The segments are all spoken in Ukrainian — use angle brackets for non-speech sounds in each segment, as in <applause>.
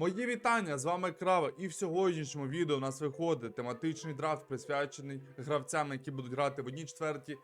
Мої вітання, з вами Крава. І в сьогоднішньому відео у нас виходить тематичний драфт, присвячений гравцям, які будуть грати в одній четвертій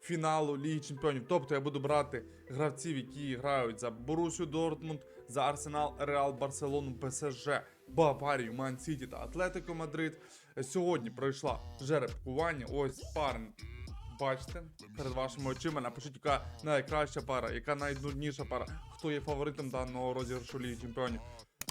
фіналу Ліги Чемпіонів. Тобто я буду брати гравців, які грають за Борусю Дортмунд, за Арсенал, Реал, Барселону, ПСЖ, Баварію, Ман Сіті та Атлетико Мадрид. Сьогодні пройшла жеребкування. Ось парень. Бачите, перед вашими очима напишіть, яка найкраща пара, яка найнудніша пара, хто є фаворитом даного розіграшу Ліги Чемпіонів.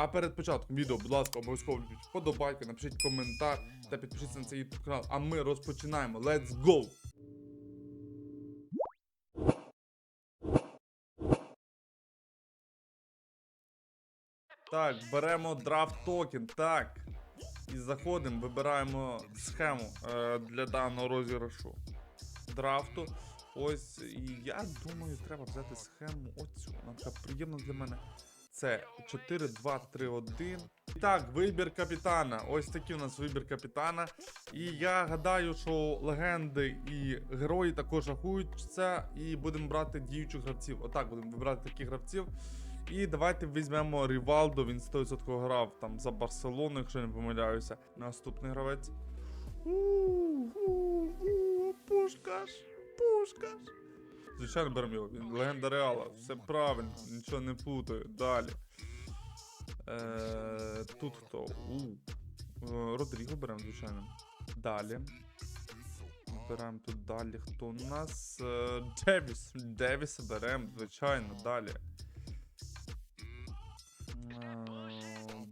А перед початком відео, будь ласка, обов'язково вподобайку, напишіть коментар та підпишіться на цей YouTube канал. А ми розпочинаємо. Let's go! Так, беремо драфт токен. Так. І заходимо, вибираємо схему е, для даного розіграшу драфту. Ось, і я думаю, треба взяти схему оцю. Вона така приємна для мене. Це 4, 2, 3, 1. І так, вибір капітана. Ось такий у нас вибір капітана. І я гадаю, що легенди і герої також рахуються. І будемо брати діючих гравців. Отак будемо вибирати таких гравців. І давайте візьмемо Рівалдо, він 100% грав там за Барселону, якщо не помиляюся. Наступний гравець. Пушкаш! Пушкаш! Звичайно, беремо його. Він легенда Реала. Все правильно, нічого не плутаю. Далі. Е, тут хто? У. Е, Родріго беремо, звичайно. Далі. Беремо тут далі. Хто у нас? Е, Девіс. Девіса беремо, звичайно, далі. Е,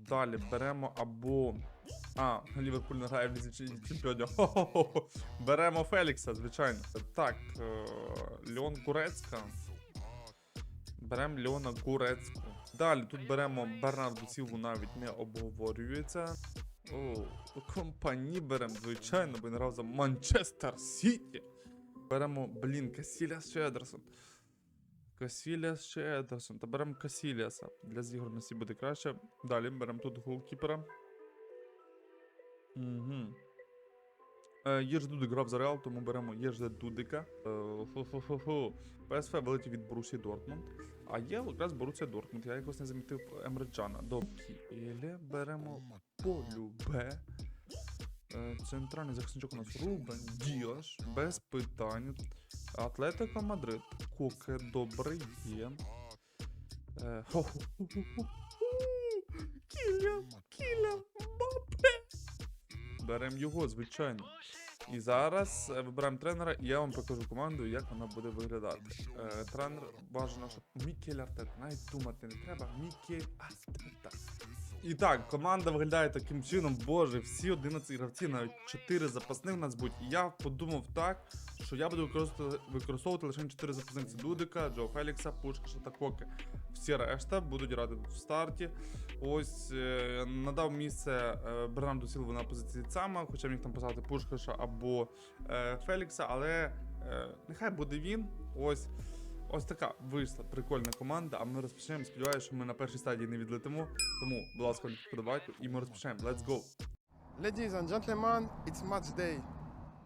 Далі беремо або. А, Ліверпуль не грає в лізі чемпіонів. Хо-хо-хо. Беремо Фелікса, звичайно. Так, е, Леон Курецька. Беремо Леона Курецьку. Далі тут беремо Бернарду Сілву, навіть не обговорюється. О, компані беремо, звичайно, бо він грав за Манчестер Сіті. Беремо, блін, Касіліас чи Едерсон. Касіліас. Та беремо Касіліаса. Для зіграності буде краще. Далі беремо тут голкіпера. Угу. Е, Єж Дудик грав за Реал, тому беремо Єжде Дудика. Е, фу-фу-фу-фу. Вилетів від Борусі Дортмунд. А є якраз Борусія Дортмунд. Я якось не замітив Емреджана. Добре. Беремо Полюбе. Е, Центральний захисничок у нас Рубен Діаш. Без питань. Атлетико Мадрид. Коке добре є. Кіля, Кіля. Беремо його, звичайно. І зараз виберемо вибираємо тренера, і я вам покажу команду, як вона буде виглядати. Е, тренер бажано, щоб Мікель Артета. Навіть думати не треба. Мікель Артета. І так, команда виглядає таким чином. Боже, всі 11 гравці, навіть 4 запасних у нас будуть. Я подумав так, що я буду використовувати, використовувати лише 4 запасних. Це Дудика, Джо Фелікса, Пушкаша та Коки. Всі решта будуть грати в старті. Ось е, надав місце е, Бернарду Сілву на позиції Цама, хоча міг там поставити Пушкаша або е, Фелікса, але е, нехай буде він. Ось. Ось така вийшла прикольна команда, а ми розпочнемо. Сподіваюся, що ми на першій стадії не відлетимо. Тому, будь ласка, подобайте, і ми розпочнемо. Let's go! Ladies and gentlemen, it's match day.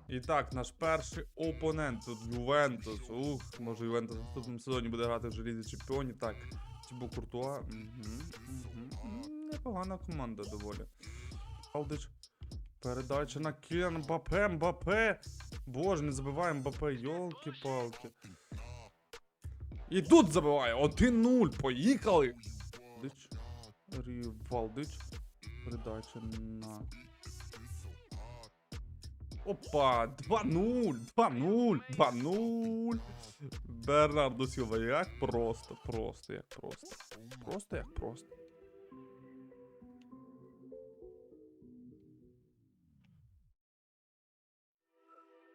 І так, наш перший опонент тут Ювентус. Ух, може Ювентус в наступному сезоні буде грати в Желізі Чемпіоні. Так, Тібо Куртуа. Угу, угу. Непогана команда доволі. Алдич. Передача на Кіан Мбапе, Мбапе. Боже, не забиваємо Мбапе, йолки-палки. І тут забиває 1-0. Поїхали. Дич. Рівалдич. Передача на. Опа, 2-0, 2-0, 2-0. Бернардо Сілва, як просто, просто, як просто. Просто як просто.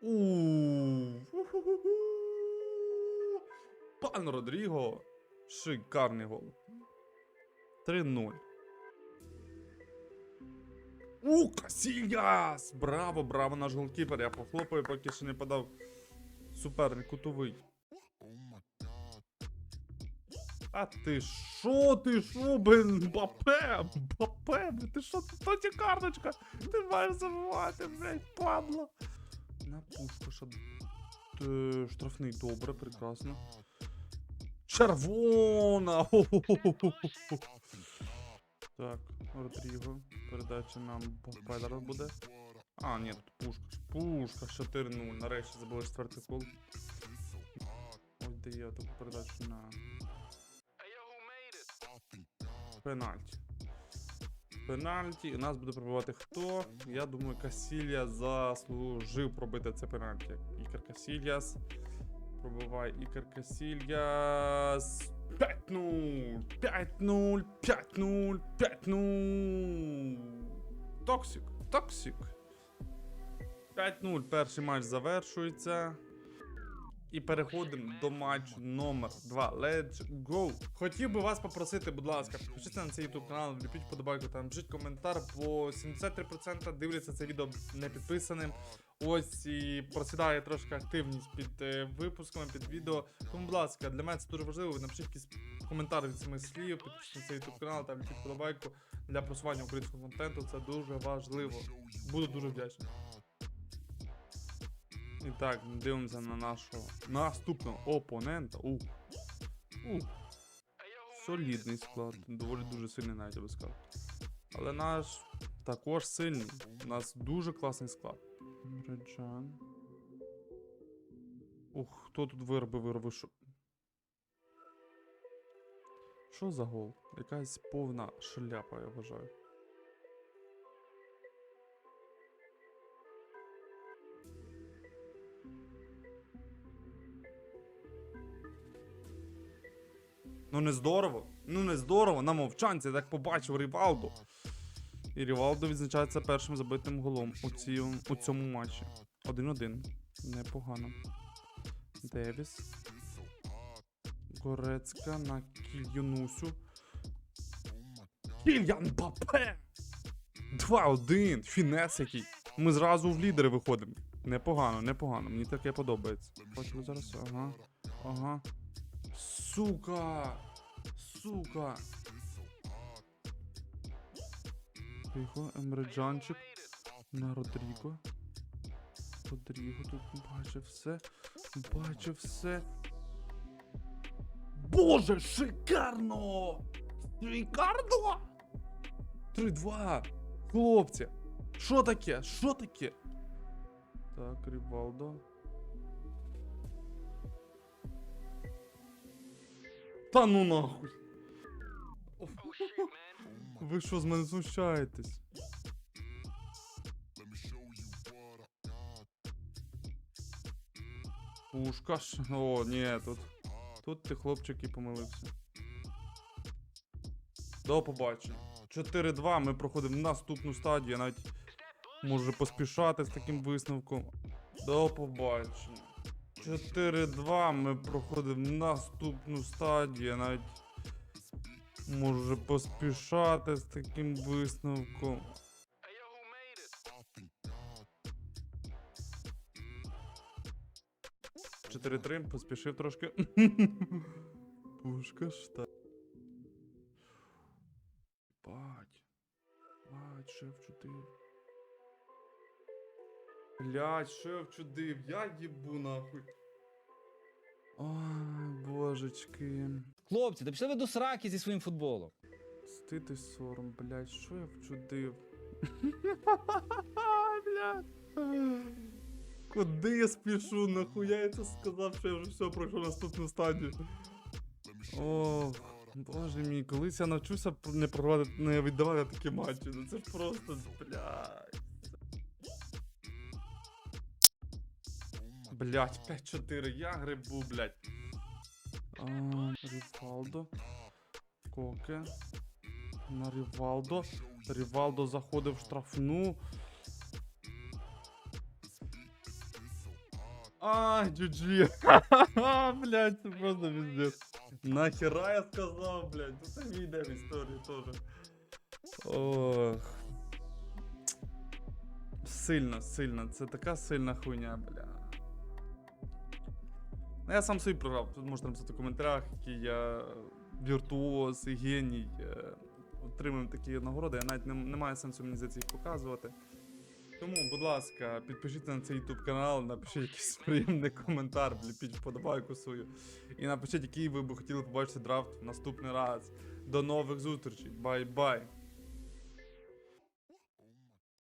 У-ху-ху-ху. Пан Родріго. Шикарний гол. 3-0. У, Касільяс! Браво, браво, наш голкіпер. Я похлопаю, поки ще не подав суперник кутовий. А ти шо, ти шо, блин, Бапе, Бапе, ти шо, ті карточка, ти маєш забувати, блядь, падла. На пушку, що Т- штрафний, добре, прекрасно. Червона! Так, Родріго. Передача нам зараз буде. А, ні, тут пушка. Пушка 4-0. Нарешті забули четвертий гол. Ось дає таку передачу на. Пенальті. Пенальті. У нас буде пробивати хто? Я думаю, Касілья заслужив пробити це пенальті. Ікар Касільяс. Пробиває Ікар Касільяс. 5-0! 5-0! 5-0! 5-0! Токсик! Токсик! 5-0. Перший матч завершується. І переходимо до матчу номер 2. Let's go! Хотів би вас попросити, будь ласка, підпишіться на цей YouTube канал, ліпіть вподобайку, там пишіть коментар, бо 73% дивляться це відео не підписаним. Ось і просідає трошки активність під е, випусками, під відео. Тому, будь ласка, для мене це дуже важливо. Напишіть якийсь коментар від самих слів, підпишіться на YouTube канал, там ліпіть вподобайку для просування українського контенту. Це дуже важливо. Буду дуже вдячний. І так, дивимося на нашого наступного опонента. Ух. Ух. Солідний склад. Доволі дуже сильний навіть я би сказав. Але наш також сильний. У нас дуже класний склад. Реджан. Ух, хто тут вироби вироби? Що? Що за гол? Якась повна шляпа, я вважаю. Ну не здорово. Ну не здорово. На мовчанці так побачив Рівалду. І Рівалдо відзначається першим забитим голом у, ці, у цьому матчі. 1-1. Непогано. Девіс. Горецька на Кільюнусю. Кільян Бапе! 2-1. Фінес який. Ми зразу в лідери виходимо. Непогано, непогано. Мені таке подобається. Бачу зараз. Ага. Ага. Сука! Сука! Тихо, Емреджанчик на Родріго. Родріго тут бачив все. Бачив все. Боже, шикарно! Шикарно! 3-2! Хлопці! Що таке? Що таке? Так, Рівалдо. Та ну нахуй. Ви що з мене знущаєтесь? Пушка ж. О, ні, тут. Тут ти хлопчик і помилився. До побачення. 4-2. Ми проходимо наступну стадію. Навіть можу поспішати з таким висновком. До побачення. 4-2. Ми проходимо наступну стадію. Навіть можу поспішати з таким висновком. Чотири 3 поспішив трошки. <laughs> Пушка шта. Бать. Бать, шеф чудив. Блять, шеф чудив, я їбу нахуй. Ой, божечки. Хлопці, да пішли ви до сраки зі своїм футболом. Стид і сором, блядь, що я вчудив? блядь. <laughs> Куди я спішу? Нахуя я це сказав, що я вже все пройшов наступну стадію. Ох, боже мій, колись я навчуся не проводити, не віддавати такі матчі. Ну це ж просто, блядь. Блядь, 5-4, я грибу, блядь. А, Ріфалдо. Коке. На Рівалдо. Рівалдо заходив в штрафну. А, GG. <laughs> блядь, це просто пиздец. Нахера я сказав, блядь. Ну це війде в історії теж. Ох. Сильно, сильно. Це така сильна хуйня, бля. Ну, я сам собі програв. Тут можна написати в коментарях, який я віртуоз і геній. е, Отримуємо такі нагороди. Я навіть не, немає сенсу мені за це їх показувати. Тому, будь ласка, підпишіться на цей YouTube канал, напишіть якийсь <laughs> приємний коментар, вліпіть вподобайку свою. І напишіть, який ви б хотіли побачити драфт в наступний раз. До нових зустрічей. Бай-бай!